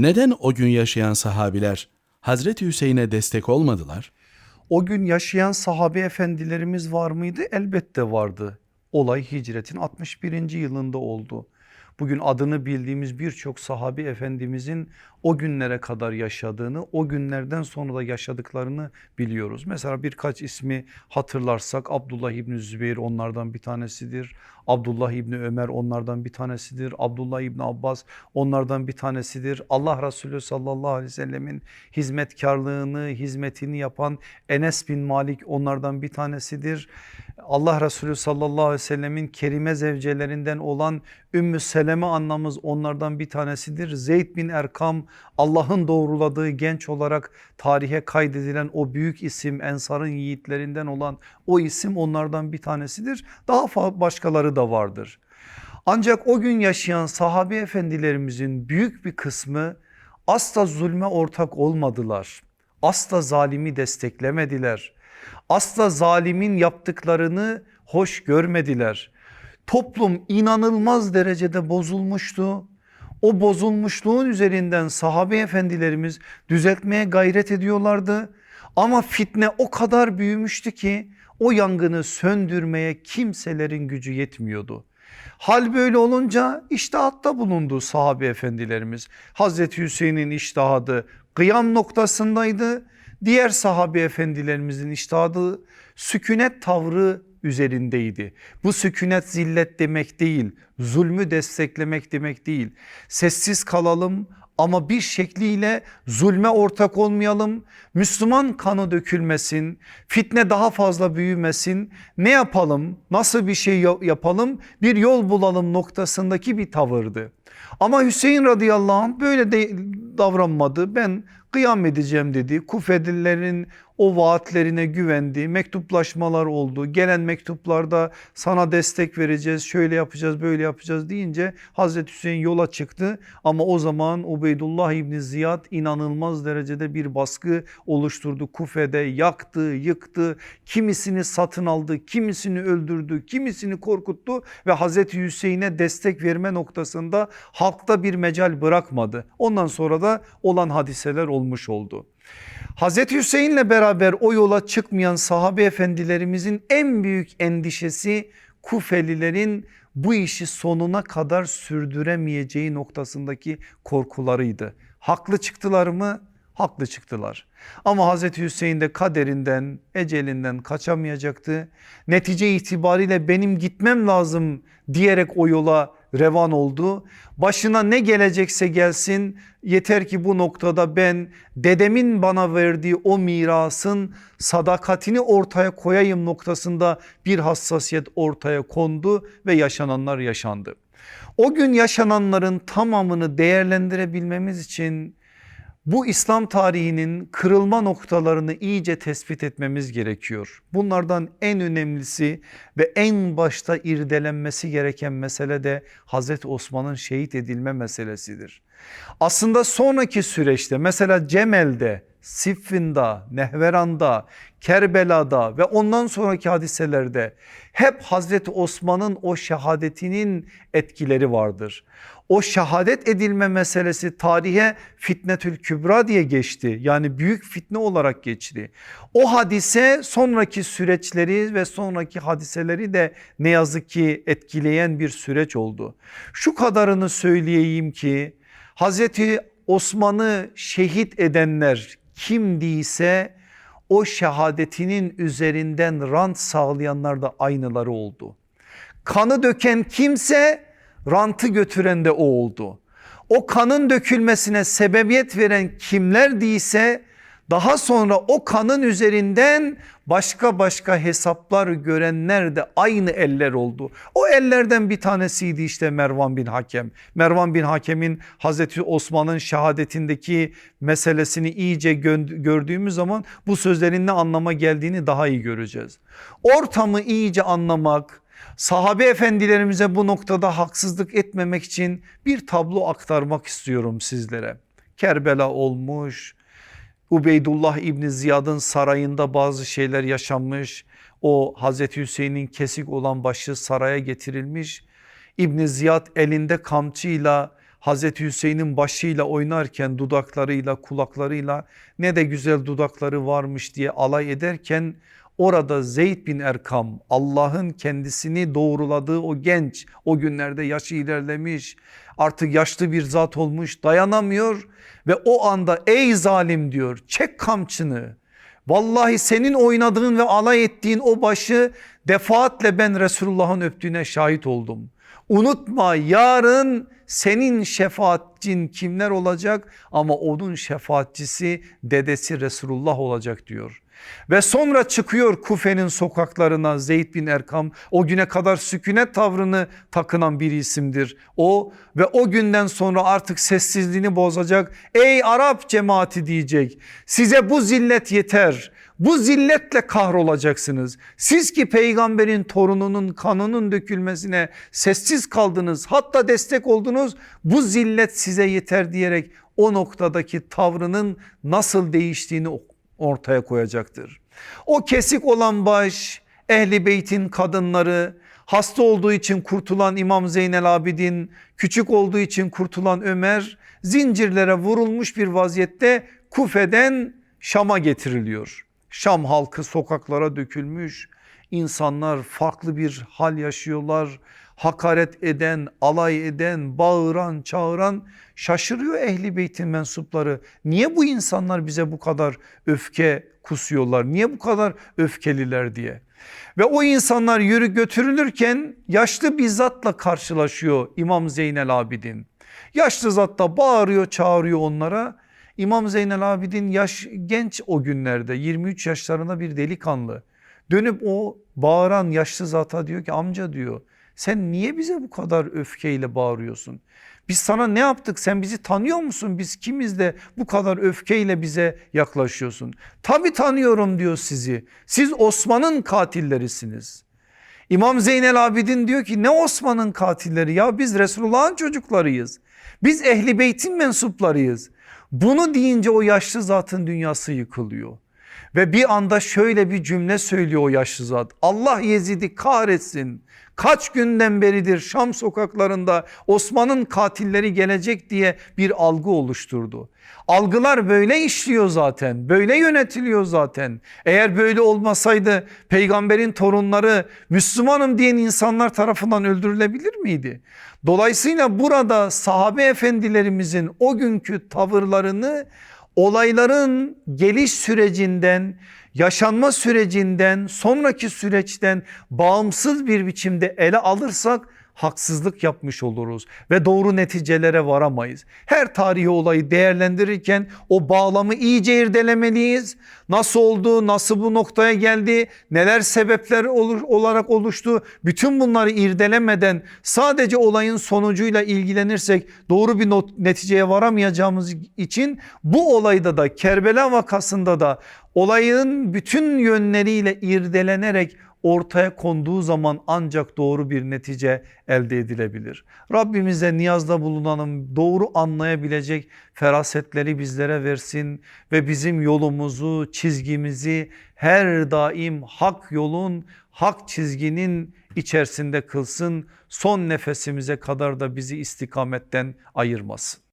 Neden o gün yaşayan sahabiler Hazreti Hüseyin'e destek olmadılar? O gün yaşayan sahabe efendilerimiz var mıydı? Elbette vardı. Olay hicretin 61. yılında oldu. Bugün adını bildiğimiz birçok sahabi efendimizin o günlere kadar yaşadığını, o günlerden sonra da yaşadıklarını biliyoruz. Mesela birkaç ismi hatırlarsak Abdullah İbni Zübeyir onlardan bir tanesidir. Abdullah İbni Ömer onlardan bir tanesidir. Abdullah İbni Abbas onlardan bir tanesidir. Allah Resulü sallallahu aleyhi ve sellemin hizmetkarlığını, hizmetini yapan Enes bin Malik onlardan bir tanesidir. Allah Resulü sallallahu aleyhi ve sellemin kerime zevcelerinden olan Ümmü Seleme annamız onlardan bir tanesidir. Zeyd bin Erkam Allah'ın doğruladığı genç olarak tarihe kaydedilen o büyük isim Ensar'ın yiğitlerinden olan o isim onlardan bir tanesidir. Daha başkaları da vardır. Ancak o gün yaşayan sahabe efendilerimizin büyük bir kısmı asla zulme ortak olmadılar. Asla zalimi desteklemediler. Asla zalimin yaptıklarını hoş görmediler. Toplum inanılmaz derecede bozulmuştu. O bozulmuşluğun üzerinden sahabe efendilerimiz düzeltmeye gayret ediyorlardı. Ama fitne o kadar büyümüştü ki o yangını söndürmeye kimselerin gücü yetmiyordu. Hal böyle olunca iştihatta bulundu sahabe efendilerimiz. Hazreti Hüseyin'in iştihadı kıyam noktasındaydı. Diğer sahabe efendilerimizin iştihadı sükunet tavrı üzerindeydi. Bu sükunet zillet demek değil, zulmü desteklemek demek değil. Sessiz kalalım ama bir şekliyle zulme ortak olmayalım. Müslüman kanı dökülmesin, fitne daha fazla büyümesin. Ne yapalım, nasıl bir şey yapalım, bir yol bulalım noktasındaki bir tavırdı. Ama Hüseyin radıyallahu anh böyle de davranmadı. Ben kıyam edeceğim dedi. Kufedillerin o vaatlerine güvendi. Mektuplaşmalar oldu. Gelen mektuplarda sana destek vereceğiz, şöyle yapacağız, böyle yapacağız deyince Hazreti Hüseyin yola çıktı. Ama o zaman Ubeydullah İbni Ziyad inanılmaz derecede bir baskı oluşturdu. Kufe'de yaktı, yıktı, kimisini satın aldı, kimisini öldürdü, kimisini korkuttu ve Hazreti Hüseyin'e destek verme noktasında halkta bir mecal bırakmadı. Ondan sonra da olan hadiseler olmuş oldu. Hazreti Hüseyin'le beraber o yola çıkmayan sahabe efendilerimizin en büyük endişesi Kufelilerin bu işi sonuna kadar sürdüremeyeceği noktasındaki korkularıydı. Haklı çıktılar mı? Haklı çıktılar. Ama Hazreti Hüseyin de kaderinden, ecelinden kaçamayacaktı. Netice itibariyle benim gitmem lazım diyerek o yola revan oldu. Başına ne gelecekse gelsin yeter ki bu noktada ben dedemin bana verdiği o mirasın sadakatini ortaya koyayım noktasında bir hassasiyet ortaya kondu ve yaşananlar yaşandı. O gün yaşananların tamamını değerlendirebilmemiz için bu İslam tarihinin kırılma noktalarını iyice tespit etmemiz gerekiyor. Bunlardan en önemlisi ve en başta irdelenmesi gereken mesele de Hazreti Osman'ın şehit edilme meselesidir. Aslında sonraki süreçte mesela Cemel'de, Siffin'da, Nehveran'da, Kerbela'da ve ondan sonraki hadiselerde hep Hazreti Osman'ın o şehadetinin etkileri vardır. O şehadet edilme meselesi tarihe fitnetül kübra diye geçti. Yani büyük fitne olarak geçti. O hadise sonraki süreçleri ve sonraki hadiseleri de ne yazık ki etkileyen bir süreç oldu. Şu kadarını söyleyeyim ki Hazreti Osman'ı şehit edenler kimdiyse o şehadetinin üzerinden rant sağlayanlar da aynıları oldu. Kanı döken kimse rantı götüren de o oldu. O kanın dökülmesine sebebiyet veren kimler değilse daha sonra o kanın üzerinden başka başka hesaplar görenler de aynı eller oldu. O ellerden bir tanesiydi işte Mervan bin Hakem. Mervan bin Hakem'in Hazreti Osman'ın şehadetindeki meselesini iyice gördüğümüz zaman bu sözlerin ne anlama geldiğini daha iyi göreceğiz. Ortamı iyice anlamak, Sahabe efendilerimize bu noktada haksızlık etmemek için bir tablo aktarmak istiyorum sizlere. Kerbela olmuş, Ubeydullah İbni Ziyad'ın sarayında bazı şeyler yaşanmış. O Hazreti Hüseyin'in kesik olan başı saraya getirilmiş. İbni Ziyad elinde kamçıyla Hazreti Hüseyin'in başıyla oynarken dudaklarıyla kulaklarıyla ne de güzel dudakları varmış diye alay ederken orada Zeyd bin Erkam Allah'ın kendisini doğruladığı o genç o günlerde yaşı ilerlemiş artık yaşlı bir zat olmuş dayanamıyor ve o anda ey zalim diyor çek kamçını Vallahi senin oynadığın ve alay ettiğin o başı defaatle ben Resulullah'ın öptüğüne şahit oldum. Unutma yarın senin şefaatçin kimler olacak ama onun şefaatçisi dedesi Resulullah olacak diyor. Ve sonra çıkıyor Kufe'nin sokaklarına Zeyd bin Erkam o güne kadar sükunet tavrını takınan bir isimdir. O ve o günden sonra artık sessizliğini bozacak ey Arap cemaati diyecek size bu zillet yeter. Bu zilletle kahrolacaksınız. Siz ki peygamberin torununun kanının dökülmesine sessiz kaldınız hatta destek oldunuz bu zillet size yeter diyerek o noktadaki tavrının nasıl değiştiğini ortaya koyacaktır. O kesik olan baş, ehli beytin kadınları, hasta olduğu için kurtulan İmam Zeynel Abidin, küçük olduğu için kurtulan Ömer zincirlere vurulmuş bir vaziyette Kufe'den Şam'a getiriliyor. Şam halkı sokaklara dökülmüş, insanlar farklı bir hal yaşıyorlar. Hakaret eden, alay eden, bağıran, çağıran şaşırıyor ehli beytin mensupları. Niye bu insanlar bize bu kadar öfke kusuyorlar? Niye bu kadar öfkeliler diye. Ve o insanlar yürü götürülürken yaşlı bir zatla karşılaşıyor İmam Zeynel Abidin. Yaşlı zat da bağırıyor çağırıyor onlara. İmam Zeynel Abidin yaş genç o günlerde 23 yaşlarında bir delikanlı. Dönüp o bağıran yaşlı zata diyor ki amca diyor sen niye bize bu kadar öfkeyle bağırıyorsun? Biz sana ne yaptık sen bizi tanıyor musun? Biz kimiz de bu kadar öfkeyle bize yaklaşıyorsun? Tabi tanıyorum diyor sizi. Siz Osman'ın katillerisiniz. İmam Zeynel Abidin diyor ki ne Osman'ın katilleri ya biz Resulullah'ın çocuklarıyız. Biz ehli beytin mensuplarıyız. Bunu deyince o yaşlı zatın dünyası yıkılıyor. Ve bir anda şöyle bir cümle söylüyor o yaşlı zat. Allah Yezid'i kahretsin. Kaç günden beridir Şam sokaklarında Osman'ın katilleri gelecek diye bir algı oluşturdu. Algılar böyle işliyor zaten böyle yönetiliyor zaten. Eğer böyle olmasaydı peygamberin torunları Müslümanım diyen insanlar tarafından öldürülebilir miydi? Dolayısıyla burada sahabe efendilerimizin o günkü tavırlarını olayların geliş sürecinden yaşanma sürecinden sonraki süreçten bağımsız bir biçimde ele alırsak haksızlık yapmış oluruz ve doğru neticelere varamayız. Her tarihi olayı değerlendirirken o bağlamı iyice irdelemeliyiz. Nasıl oldu, nasıl bu noktaya geldi, neler sebepler olur, olarak oluştu bütün bunları irdelemeden sadece olayın sonucuyla ilgilenirsek doğru bir not, neticeye varamayacağımız için bu olayda da Kerbela vakasında da olayın bütün yönleriyle irdelenerek ortaya konduğu zaman ancak doğru bir netice elde edilebilir. Rabbimize niyazda bulunanım doğru anlayabilecek ferasetleri bizlere versin ve bizim yolumuzu çizgimizi her daim hak yolun hak çizginin içerisinde kılsın son nefesimize kadar da bizi istikametten ayırmasın.